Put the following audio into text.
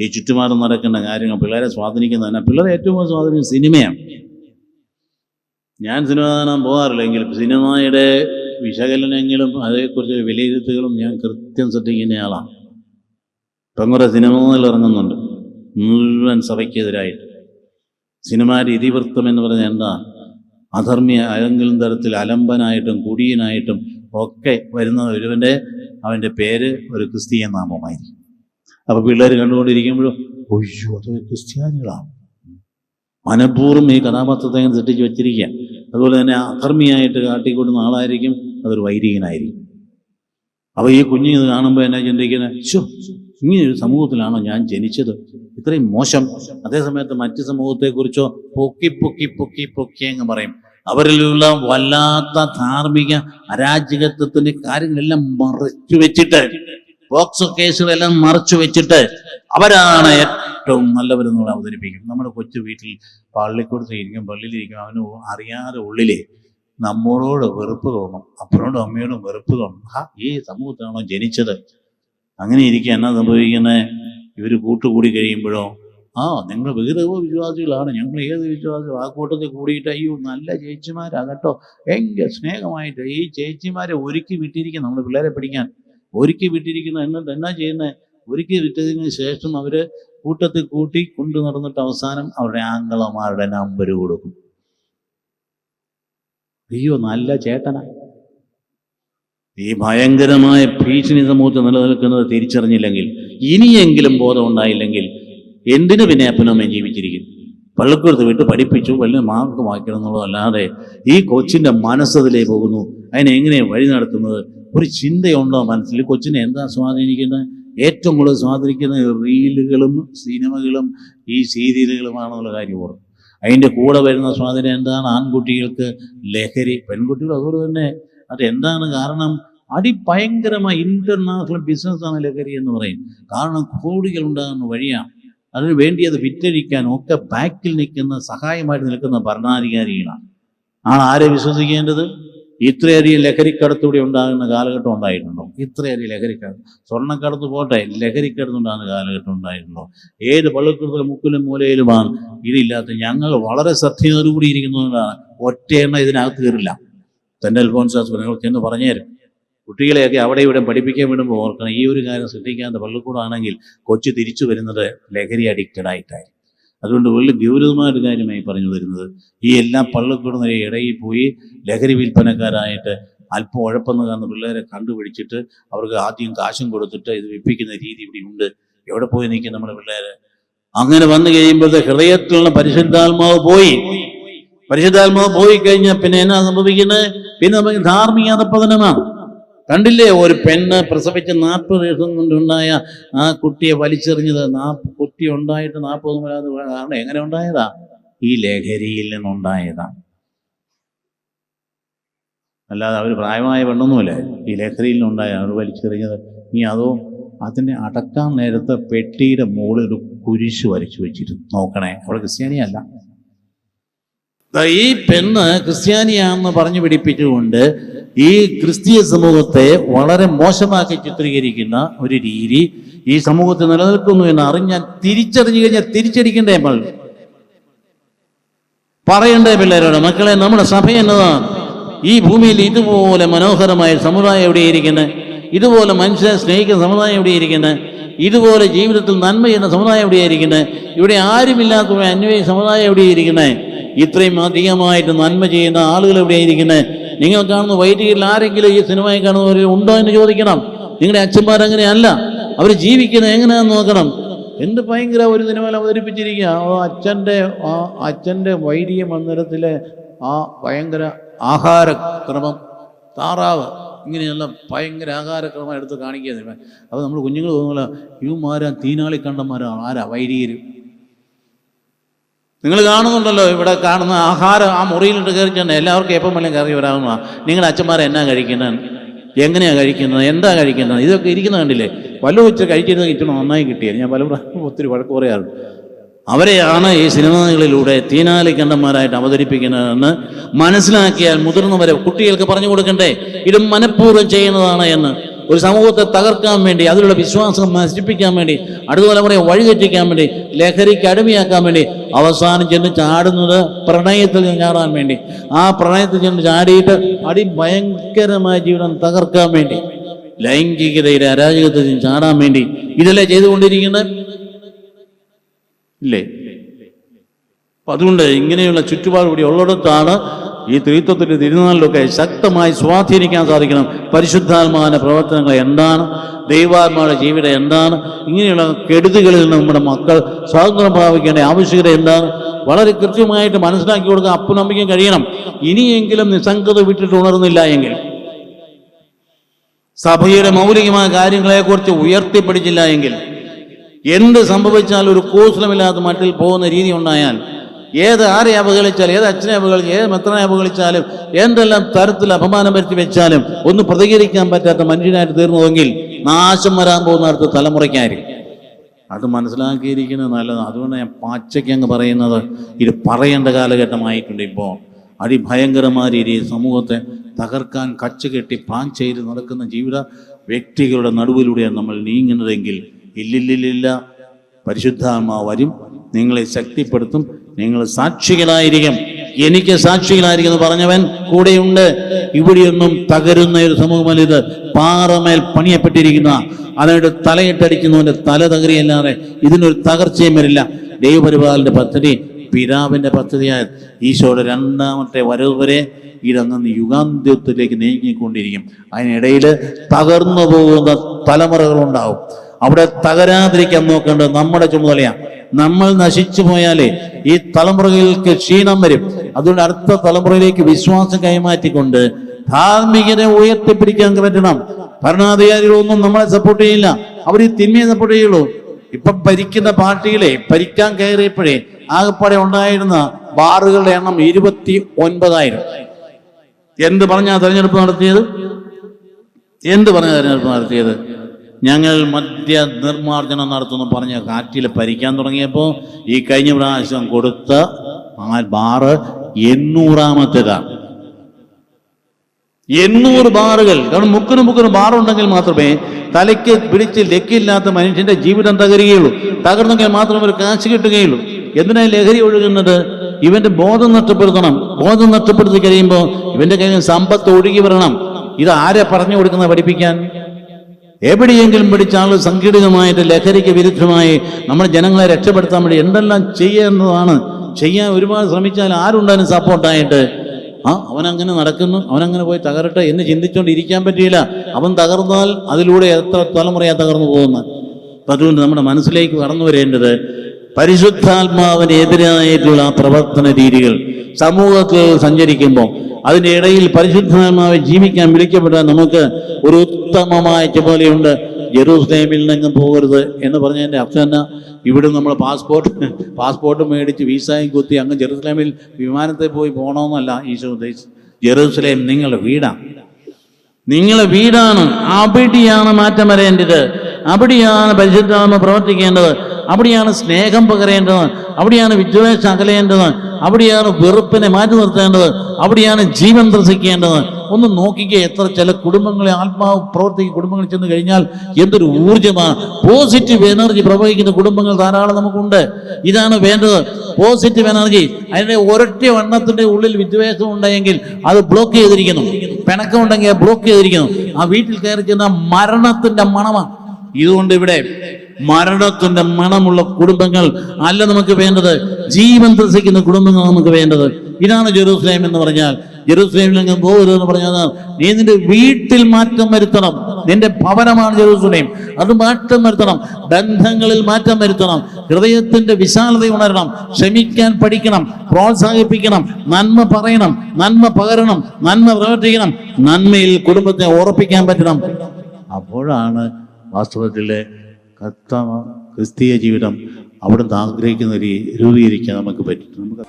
ഈ ചുറ്റുപാടും നടക്കേണ്ട കാര്യങ്ങൾ പിള്ളേരെ സ്വാധീനിക്കുന്നതന്നെ പിള്ളേരെ ഏറ്റവും കൂടുതൽ സ്വാധീനിക്കുന്ന സിനിമയാണ്. ഞാൻ സിനിമ കാണാൻ പോകാറില്ലെങ്കിൽ സിനിമയുടെ വിശകലനങ്ങളും അതേക്കുറിച്ച് വിലയിരുത്തുകളും ഞാൻ കൃത്യം ശ്രദ്ധിക്കുന്നയാളാണ്. ഇപ്പം കുറേ സിനിമകളിൽ ഇറങ്ങുന്നുണ്ട്. മുഴുവൻ സഭയ്ക്കെതിരായിട്ട്. സിനിമാ രീതിവൃത്തം എന്ന് പറഞ്ഞാൽ എന്താ? അധർമ്മിയ ഏതെങ്കിലും തരത്തിൽ അലമ്പനായിട്ടും കുടിയനായിട്ടും ഒക്കെ വരുന്ന ഒരുവന്റെ അവന്റെ പേര് ഒരു ക്രിസ്തീയ നാമമായിരിക്കും. അപ്പോൾ പിള്ളേർ കണ്ടുകൊണ്ടിരിക്കുമ്പോഴും ഒയ്യോ അത് ക്രിസ്ത്യാനികളാണ്. മനഃപൂർവം ഈ കഥാപാത്രത്തെ അങ്ങനെ സൃഷ്ടിച്ച് വെച്ചിരിക്കുക അതുപോലെ തന്നെ അധർമ്മിയായിട്ട് കാട്ടിക്കൊടുന്ന ആളായിരിക്കും അതൊരു വൈദികനായിരിക്കും. അപ്പോൾ ഈ കുഞ്ഞ് ഇത് കാണുമ്പോൾ എന്നാ ചിന്തിക്കുന്നത് ശോ ഇങ്ങനെ ഒരു സമൂഹത്തിലാണോ ഞാൻ ജനിച്ചത്? ഇത്രയും മോശം. അതേസമയത്ത് മറ്റ് സമൂഹത്തെക്കുറിച്ചോ പൊക്കി പൊക്കി പൊക്കി പൊക്കി അങ്ങ് പറയും. അവരിലുള്ള വല്ലാത്ത ധാർമ്മിക അരാജകത്വത്തിന്റെ കാര്യങ്ങളെല്ലാം മറച്ചു വെച്ചിട്ട് പോക്സോ കേസുകളെല്ലാം മറച്ചു വെച്ചിട്ട് അവരാണ് ഏറ്റവും നല്ലവരെന്നുള്ള അവതരിപ്പിക്കും. നമ്മുടെ കൊച്ചു വീട്ടിൽ പള്ളിക്കൂടത്ത് ഇരിക്കും പള്ളിയിലിരിക്കും അവന് അറിയാതെ ഉള്ളിലെ നമ്മളോട് വെറുപ്പ് തോന്നും അപ്പനോടും അമ്മയോടും വെറുപ്പ് തോന്നും. ഹാ ഈ സമൂഹത്തിലാണോ ജനിച്ചത്? അങ്ങനെ ഇരിക്കുക എന്നാ സംഭവിക്കുന്നത് ഇവർ കൂട്ടുകൂടി കഴിയുമ്പോഴോ? ആ നിങ്ങൾ വേറെ വിശ്വാസികളാണ്. ഞങ്ങൾ ഏത് വിശ്വാസികൾ ആ കൂട്ടത്തിൽ കൂടിയിട്ട് അയ്യോ നല്ല ചേച്ചിമാരാ കേട്ടോ. എങ്കിൽ സ്നേഹമായിട്ട് ഈ ചേച്ചിമാരെ ഒരുക്കി വിട്ടിരിക്കും നമ്മുടെ പിള്ളേരെ പഠിക്കാൻ. ഒരുക്കി വിട്ടിരിക്കുന്ന. എന്നിട്ട് എന്നാ ചെയ്യുന്നത് ഒരുക്കി വിട്ടതിന് ശേഷം അവർ കൂട്ടത്തിൽ കൂട്ടി കൊണ്ടു നടന്നിട്ട് അവസാനം അവരുടെ ആംഗളമാരുടെ നമ്പർ കൊടുക്കും. അയ്യോ നല്ല ചേട്ടന. ഈ ഭയങ്കരമായ ഭീഷണി സമൂഹത്തിൽ നിലനിൽക്കുന്നത് തിരിച്ചറിഞ്ഞില്ലെങ്കിൽ ഇനിയെങ്കിലും ബോധം ഉണ്ടായില്ലെങ്കിൽ എന്തിനു പിന്നെ അപ്പനമ്മ ജീവിച്ചിരിക്കും? പള്ളിക്കൂടത്ത് വിട്ട് പഠിപ്പിച്ചു വലിയ മാർക്ക് വായിക്കണം എന്നുള്ളതല്ലാതെ ഈ കൊച്ചിന്റെ മനസ്സതിലേ പോകുന്നു. അതിനെങ്ങനെയാണ് വഴി നടത്തുന്നത്? ഒരു ചിന്തയുണ്ടോ മനസ്സിൽ? കൊച്ചിനെ എന്താ സ്വാധീനിക്കുന്നത്? ഏറ്റവും കൂടുതൽ സ്വാധീനിക്കുന്ന റീലുകളും സിനിമകളും ഈ സീരിയലുകളുമാണെന്നുള്ള കാര്യം ഓർക്കും അതിന്റെ കൂടെ വരുന്ന സ്വാധീനം എന്താണ്? ആൺകുട്ടികൾക്ക് ലഹരി പെൺകുട്ടികൾ അതുപോലെ തന്നെ. അത് എന്താണ് കാരണം? അതിഭയങ്കരമായ ഇന്റർനാഷണൽ ബിസിനസ്സാണ് ലഹരി എന്ന് പറയും. കാരണം കോടികൾ ഉണ്ടാകുന്ന വഴിയാണ്. അതിന് വേണ്ടി അത് വിറ്റഴിക്കാൻ ഒക്കെ ബാക്കിൽ നിൽക്കുന്ന സഹായമായിട്ട് നിൽക്കുന്ന ഭരണാധികാരികളാണ്. ആണ് ആരെ വിശ്വസിക്കേണ്ടത്? ഇത്രയധികം ലഹരിക്കടത്തൂടെ ഉണ്ടാകുന്ന കാലഘട്ടം ഉണ്ടായിട്ടുണ്ടോ? ഇത്രയധികം ലഹരിക്കടത്ത്. സ്വർണക്കടത്ത് പോട്ടെ ലഹരിക്കടത്ത് ഉണ്ടാകുന്ന കാലഘട്ടം ഉണ്ടായിട്ടുണ്ടോ? ഏത് പള്ളിക്കൂടത്തിലും മുക്കിലും മൂലയിലുമാണ് ഇതില്ലാത്ത ഞങ്ങൾ വളരെ ശ്രദ്ധയോടുകൂടി ഇരിക്കുന്നതുകൊണ്ടാണ് ഒറ്റ എണ്ണ ഇതിനകത്ത് കയറില്ല. തന്റെ അൽഫോൻസാസ് നിങ്ങൾ ചെന്ന് പറഞ്ഞുതരും കുട്ടികളെയൊക്കെ അവിടെ ഇവിടെ പഠിപ്പിക്കാൻ വിടുമ്പോൾ ഓർക്കണം ഈ ഒരു കാര്യം ശ്രദ്ധിക്കാത്ത പള്ളിക്കൂടാണെങ്കിൽ കൊച്ചു തിരിച്ചു വരുന്നത് ലഹരി അഡിക്റ്റഡ് ആയിട്ടായി അതുകൊണ്ട് വലിയ ഗൗരവമായ ഒരു കാര്യമായി പറഞ്ഞു വരുന്നത് ഈ എല്ലാ പള്ളിക്കൂടുന്ന ഇടയിൽ പോയി ലഹരി വിൽപ്പനക്കാരായിട്ട് അല്പം ഉഴപ്പെന്ന് കാണുന്ന പിള്ളേരെ കണ്ടുപിടിച്ചിട്ട് അവർക്ക് ആദ്യം കാശും കൊടുത്തിട്ട് ഇത് വിപ്പിക്കുന്ന രീതി ഇവിടെ ഉണ്ട്. എവിടെ പോയി നിൽക്കും നമ്മുടെ പിള്ളേര്? അങ്ങനെ വന്നു കഴിയുമ്പോഴത്തെ ഹൃദയത്തിലുള്ള പരിശുദ്ധാത്മാവ് പോയി. പരിശുദ്ധാത്മാവ് പോയി കഴിഞ്ഞാൽ പിന്നെ എന്നാ സംഭവിക്കുന്നത്? പിന്നെ നമുക്ക് ധാർമ്മിക അധപ്പതനമാണ് കണ്ടില്ലേ ഒരു പെണ്ണ് പ്രസവിച്ച് നാൽപ്പത് ദിവസം കൊണ്ടുണ്ടായ ആ കുട്ടിയെ വലിച്ചെറിഞ്ഞത്? നാപ്പ് കുട്ടി ഉണ്ടായിട്ട് നാൽപ്പത് വരാതെ കാരണം എങ്ങനെ ഉണ്ടായതാ? ഈ ലഹരിയിൽ നിന്നുണ്ടായതാ. അല്ലാതെ അവർ പ്രായമായ പെണ്ണൊന്നുമില്ല. ഈ ലഹരിയിൽ നിന്നുണ്ടായ അവർ വലിച്ചെറിഞ്ഞത്. ഇനി അതോ അതിനെ അടക്കാൻ നേരത്തെ പെട്ടിയുടെ മുകളിൽ ഒരു കുരിശ് വരച്ചു വെച്ചിരുന്നു. നോക്കണേ അവൾ ക്രിസ്ത്യാനിയല്ല. ഈ പെണ്ണ് ക്രിസ്ത്യാനിയാണെന്ന് പറഞ്ഞു പിടിപ്പിച്ചുകൊണ്ട് ഈ ക്രിസ്തീയ സമൂഹത്തെ വളരെ മോശമാക്കി ചിത്രീകരിക്കുന്ന ഒരു രീതി ഈ സമൂഹത്തിൽ നിലനിൽക്കുന്നു എന്ന് അറിഞ്ഞാൽ തിരിച്ചറിഞ്ഞു കഴിഞ്ഞാൽ തിരിച്ചടിക്കണ്ടേ നമ്മൾ? പറയണ്ടേ പിള്ളേരോട് മക്കളെ നമ്മുടെ സഭ എന്നതാണ് ഈ ഭൂമിയിൽ ഇതുപോലെ മനോഹരമായ സമുദായം എവിടെയിരിക്കുന്നത് ഇതുപോലെ മനുഷ്യരെ സ്നേഹിക്കുന്ന സമുദായം എവിടെയിരിക്കുന്നത് ഇതുപോലെ ജീവിതത്തിൽ നന്മ ചെയ്യുന്ന സമുദായം എവിടെയായിരിക്കുന്നത് ഇവിടെ ആരുമില്ലാത്ത ഒരു അന്വയ സമുദായം എവിടെയായിരിക്കുന്നത് ഇത്രയും അധികമായിട്ട് നന്മ ചെയ്യുന്ന ആളുകൾ എവിടെയായിരിക്കുന്നത് നിങ്ങൾ കാണുന്ന വൈദികരിൽ ആരെങ്കിലും ഈ സിനിമയിൽ കാണുന്നവർ ഉണ്ടോ എന്ന് ചോദിക്കണം. നിങ്ങളുടെ അച്ഛന്മാർ അങ്ങനെയല്ല. അവർ ജീവിക്കുന്നത് എങ്ങനെയാന്ന് നോക്കണം. എന്ത് ഭയങ്കര ഒരു സിനിമയിൽ അവതരിപ്പിച്ചിരിക്കുക ആ അച്ഛന്റെ ആ അച്ഛന്റെ വൈദിക മന്ദിരത്തിലെ ആ ഭയങ്കര ആഹാരക്രമം താറാവ് ഇങ്ങനെയുള്ള ഭയങ്കര ആഹാരക്രമം എടുത്ത് കാണിക്കുക സിനിമ. അപ്പോൾ നമ്മൾ കുഞ്ഞുങ്ങൾ തോന്നുന്നില്ല ഇവന്മാരാ തീനാളി കണ്ടന്മാരാണ് ആരാ വൈദികര്? നിങ്ങൾ കാണുന്നുണ്ടല്ലോ ഇവിടെ കാണുന്ന ആഹാരം ആ മുറിയിലിട്ട് കയറി എല്ലാവർക്കും എപ്പം വല്ലതും കയറി വരാവുന്ന നിങ്ങളുടെ അച്ഛന്മാർ എന്നാ കഴിക്കുന്നത്? എങ്ങനെയാണ് കഴിക്കുന്നത്? എന്താ കഴിക്കുന്നത്? ഇതൊക്കെ ഇരിക്കുന്ന കണ്ടില്ലേ? വല്ല വെച്ച് കഴിച്ചിരുന്ന കിച്ചണം നന്നായി കിട്ടിയത് ഞാൻ പല ഒത്തിരി വഴക്ക് പറയാറുണ്ട്. അവരെയാണ് ഈ സിനിമകളിലൂടെ തീനാലി കണ്ടന്മാരായിട്ട് അവതരിപ്പിക്കുന്നതെന്ന് മനസ്സിലാക്കിയാൽ മുതിർന്നവരെ കുട്ടികൾക്ക് പറഞ്ഞു കൊടുക്കണ്ടേ? ഇത് മനഃപൂർവം ചെയ്യുന്നതാണ് എന്ന്. ഒരു സമൂഹത്തെ തകർക്കാൻ വേണ്ടി അതിലുള്ള വിശ്വാസം നശിപ്പിക്കാൻ വേണ്ടി അടുത്ത തലമുറയെ വഴിതെറ്റിക്കാൻ വേണ്ടി ലഹരിക്ക് അടിമയാക്കാൻ വേണ്ടി അവസാനം ചെന്ന് ചാടുന്നത് പ്രണയത്തിൽ ചാടാൻ വേണ്ടി. ആ പ്രണയത്തിൽ ചെന്ന് ചാടിയിട്ട് അതിഭയങ്കരമായ ജീവിതം തകർക്കാൻ വേണ്ടി ലൈംഗികതയുടെ അരാജകത്തിൽ ചാടാൻ വേണ്ടി. ഇതല്ലേ ചെയ്തുകൊണ്ടിരിക്കുന്നത്? ഇല്ലേ? അപ്പൊ അതുകൊണ്ട് ഇങ്ങനെയുള്ള ചുറ്റുപാട് കൂടി ഉള്ളിടത്താണ് ഈ ത്രിത്വത്തിന്റെ തിരുനാളിലൊക്കെ ശക്തമായി സ്വാധീനിക്കാൻ സാധിക്കണം. പരിശുദ്ധാത്മാവിന്റെ പ്രവർത്തനങ്ങൾ എന്താണ്? ദൈവാത്മാവിന്റെ ജീവിതം എന്താണ്? ഇങ്ങനെയുള്ള കെടുതികളിൽ നിന്ന് നമ്മുടെ മക്കൾ സ്വാതന്ത്ര്യം പ്രാപിക്കേണ്ട ആവശ്യകത എന്താണ്? വളരെ കൃത്യമായിട്ട് മനസ്സിലാക്കി കൊടുക്കാൻ അപ്പനമ്പിക്കാൻ കഴിയണം. ഇനിയെങ്കിലും നിസ്സംഗത വിട്ടിട്ട് ഉണർന്നില്ല എങ്കിൽ സഭയുടെ മൗലികമായ കാര്യങ്ങളെക്കുറിച്ച് ഉയർത്തിപ്പിടിച്ചില്ല എങ്കിൽ എന്ത് സംഭവിച്ചാൽ ഒരു കോസലമില്ലാത്ത മട്ടിൽ പോകുന്ന രീതി ഉണ്ടായാൽ ഏത് ആരെ അപകളിച്ചാലും ഏത് അച്ഛനെ അപകളിച്ച് ഏത് മെത്രനെ അപകളിച്ചാലും എന്തെല്ലാം തരത്തിൽ അപമാനം വരുത്തി വെച്ചാലും ഒന്ന് പ്രതികരിക്കാൻ പറ്റാത്ത മനുഷ്യനായിട്ട് തീർന്നതെങ്കിൽ നാശം വരാൻ പോകുന്ന അടുത്ത തലമുറയ്ക്കായിരിക്കും അത് മനസ്സിലാക്കിയിരിക്കുന്നത് നല്ലത്. അതുകൊണ്ട് ഞാൻ പാച്ചയ്ക്ക് അങ്ങ് പറയുന്നത് ഇത് പറയേണ്ട കാലഘട്ടമായിട്ടുണ്ട് ഇപ്പോൾ. അതിഭയങ്കരമായ രീതിയിൽ സമൂഹത്തെ തകർക്കാൻ കച്ചുകെട്ടി പ്ലാൻ ചെയ്ത് നടക്കുന്ന ജീവിത വ്യക്തികളുടെ നടുവിലൂടെയാണ് നമ്മൾ നീങ്ങുന്നതെങ്കിൽ ഇല്ലില്ലില്ല പരിശുദ്ധാത്മാവരും നിങ്ങളെ ശക്തിപ്പെടുത്തും നിങ്ങൾ സാക്ഷികളായിരിക്കും. എനിക്ക് സാക്ഷികളായിരിക്കും എന്ന് പറഞ്ഞവൻ കൂടെയുണ്ട്. ഇവിടെയൊന്നും തകരുന്ന ഒരു സമൂഹമല്ല ഇത്. പാറമേൽ പണിയപ്പെട്ടിരിക്കുന്ന അതിനോട് തലയിട്ടടിക്കുന്നവന്റെ തല തകരിയല്ലാതെ ഇതിനൊരു തകർച്ചയും വരില്ല. ദൈവപരിപാലന്റെ പദ്ധതി പിതാവിന്റെ പദ്ധതിയായ ഈശോയുടെ രണ്ടാമത്തെ വരവ് വരെ ഇതങ്ങ് യുഗാന്ത്യത്തിലേക്ക് നീങ്ങിക്കൊണ്ടിരിക്കും. അതിനിടയിൽ തകർന്നു പോകുന്ന തലമുറകളുണ്ടാവും. അവിടെ തകരാതിരിക്കാൻ നോക്കേണ്ടത് നമ്മുടെ ചുമതലയാണ്. നമ്മൾ നശിച്ചു പോയാലേ ഈ തലമുറകൾക്ക് ക്ഷീണം വരും. അതുകൊണ്ട് അടുത്ത തലമുറയിലേക്ക് വിശ്വാസം കൈമാറ്റിക്കൊണ്ട് ധാർമ്മികനെ ഉയർത്തിപ്പിടിക്കാൻ പറ്റണം. ഭരണാധികാരികളൊന്നും നമ്മളെ സപ്പോർട്ട് ചെയ്യില്ല. അവർ ഈ തിന്മയെ സപ്പോർട്ട് ചെയ്യുള്ളൂ. ഇപ്പൊ ഭരിക്കുന്ന പാർട്ടികളെ ഭരിക്കാൻ കയറിയപ്പോഴേ ആകെപ്പാടെ ഉണ്ടായിരുന്ന ബാറുകളുടെ എണ്ണം ഇരുപത്തി ഒൻപതായിരം എന്ത് പറഞ്ഞാ തെരഞ്ഞെടുപ്പ് നടത്തിയത്? എന്ത് പറഞ്ഞാ തെരഞ്ഞെടുപ്പ് നടത്തിയത്? ഞങ്ങൾ മദ്യ നിർമ്മാർജനം നടത്തുന്നു പറഞ്ഞ് കാറ്റിൽ പരിക്കാൻ തുടങ്ങിയപ്പോൾ ഈ കഴിഞ്ഞ പ്രാവശ്യം കൊടുത്ത ആ ബാറ് എണ്ണൂറാമത്തേതാണ്. എണ്ണൂറ് ബാറുകൾ. കാരണം മുക്കിന് മുക്കിന് ബാറുണ്ടെങ്കിൽ മാത്രമേ തലയ്ക്ക് പിടിച്ച് ലക്കില്ലാത്ത മനുഷ്യന്റെ ജീവിതം തകരുകയുള്ളൂ. തകർന്നെങ്കിൽ മാത്രമേ ഒരു കാശ് കിട്ടുകയുള്ളൂ. എന്തിനാ ലഹരി ഒഴുകുന്നത്? ഇവന്റെ ബോധം നഷ്ടപ്പെടുത്തണം. ബോധം നഷ്ടപ്പെടുത്തി കഴിയുമ്പോൾ ഇവന്റെ കയ്യിൽ സമ്പത്ത് ഒഴുകി വരണം. ഇത് ആരെ പറഞ്ഞു കൊടുക്കുന്ന പഠിപ്പിക്കാൻ? എവിടെയെങ്കിലും പിടിച്ച സംഘടിതമായിട്ട് ലഹരിക്ക് വിരുദ്ധമായി നമ്മുടെ ജനങ്ങളെ രക്ഷപ്പെടുത്താൻ വേണ്ടി എന്തെല്ലാം ചെയ്യേണ്ടതാണ് ചെയ്യാൻ ഒരുപാട് ശ്രമിച്ചാൽ ആരുണ്ടാലും സപ്പോർട്ടായിട്ട്. ആ അവനങ്ങനെ നടക്കുന്നു അവനങ്ങനെ പോയി തകരട്ടെ എന്ന് ചിന്തിച്ചുകൊണ്ട് ഇരിക്കാൻ പറ്റിയില്ല. അവൻ തകർന്നാൽ അതിലൂടെ എത്ര തലമുറയാണ് തകർന്നു പോകുന്നത്? അതുകൊണ്ട് നമ്മുടെ മനസ്സിലേക്ക് കടന്നു വരേണ്ടത് പരിശുദ്ധാത്മാവിനെതിരായിട്ടുള്ള പ്രവർത്തന രീതികൾ സമൂഹത്തിൽ സഞ്ചരിക്കുമ്പോൾ അതിന്റെ ഇടയിൽ പരിശുദ്ധാത്മാവെ ജീവിക്കാൻ വിളിക്കപ്പെട്ട നമുക്ക് ഒരു ഉത്തമമായ ചുമതലയുണ്ട്. ജെറൂസലേമിൽ നിന്നും പോകരുത് എന്ന് പറഞ്ഞതിന്റെ അർത്ഥം എന്നാ? ഇവിടെ നമ്മൾ പാസ്പോർട്ട് പാസ്പോർട്ട് മേടിച്ച് വീസായും കുത്തി അങ്ങ് ജെറൂസലേമിൽ വിമാനത്തിൽ പോയി പോകണമെന്നല്ല ഈശോ ഉദ്ദേശിച്ചത്. ജെറൂസലേം നിങ്ങളുടെ വീടാണ്. നിങ്ങളെ വീടാണ്. അവിടെയാണ് മാറ്റം വരേണ്ടത്. അവിടെയാണ് പരിശുദ്ധാത്മ പ്രവർത്തിക്കേണ്ടത്. അവിടെയാണ് സ്നേഹം പകരേണ്ടത്. അവിടെയാണ് വിദ്വേഷം അകലേണ്ടത്. അവിടെയാണ് വെറുപ്പിനെ മാറ്റി നിർത്തേണ്ടത്. അവിടെയാണ് ജീവൻ ത്രസിക്കേണ്ടത്. ഒന്ന് നോക്കിക്കേ എത്ര ചില കുടുംബങ്ങളെ ആത്മാവ് പ്രവർത്തിക്കുന്ന കുടുംബങ്ങളിൽ ചെന്ന് കഴിഞ്ഞാൽ എന്തൊരു ഊർജമാണ്. പോസിറ്റീവ് എനർജി പ്രവഹിക്കുന്ന കുടുംബങ്ങൾ ധാരാളം നമുക്കുണ്ട്. ഇതാണ് വേണ്ടത്. പോസിറ്റീവ് എനർജി അതിന്റെ ഒരൊറ്റ വണ്ണത്തിന്റെ ഉള്ളിൽ വിദ്വേഷം ഉണ്ടെങ്കിൽ അത് ബ്ലോക്ക് ചെയ്തിരിക്കുന്നു. പിണക്കം ഉണ്ടെങ്കിൽ ബ്ലോക്ക് ചെയ്തിരിക്കുന്നു. ആ വീട്ടിൽ കയറി ചെന്ന മരണത്തിന്റെ മണമാണ്. ഇതുകൊണ്ട് ഇവിടെ മരണത്തിന്റെ മണമുള്ള കുടുംബങ്ങൾ അല്ല നമുക്ക് വേണ്ടത്. ജീവൻ ത്രസിക്കുന്ന കുടുംബങ്ങൾ നമുക്ക് വേണ്ടത്. ഇതാണ് ജെറൂസലേം എന്ന് പറഞ്ഞാൽ. ജെറൂസലേമിൽ അങ്ങ് പോകരുത് എന്ന് പറഞ്ഞാൽ നീ നിന്റെ വീട്ടിൽ മാറ്റം വരുത്തണം. നിന്റെ ഭവനമാണ് ജെറൂസലേം. അത് മാറ്റം വരുത്തണം. ബന്ധങ്ങളിൽ മാറ്റം വരുത്തണം. ഹൃദയത്തിന്റെ വിശാലത ഉണരണം. ക്ഷമിക്കാൻ പഠിക്കണം. പ്രോത്സാഹിപ്പിക്കണം. നന്മ പറയണം. നന്മ പകരണം. നന്മ പ്രവർത്തിക്കണം. നന്മയിൽ കുടുംബത്തെ ഉറപ്പിക്കാൻ പറ്റണം. അപ്പോഴാണ് വാസ്തവത്തിലെ കർത്ത ക്രിസ്തീയ ജീവിതം അവിടുന്ന് ആഗ്രഹിക്കുന്ന രീതി രൂപീകരിക്കാൻ നമുക്ക് പറ്റും. നമുക്ക്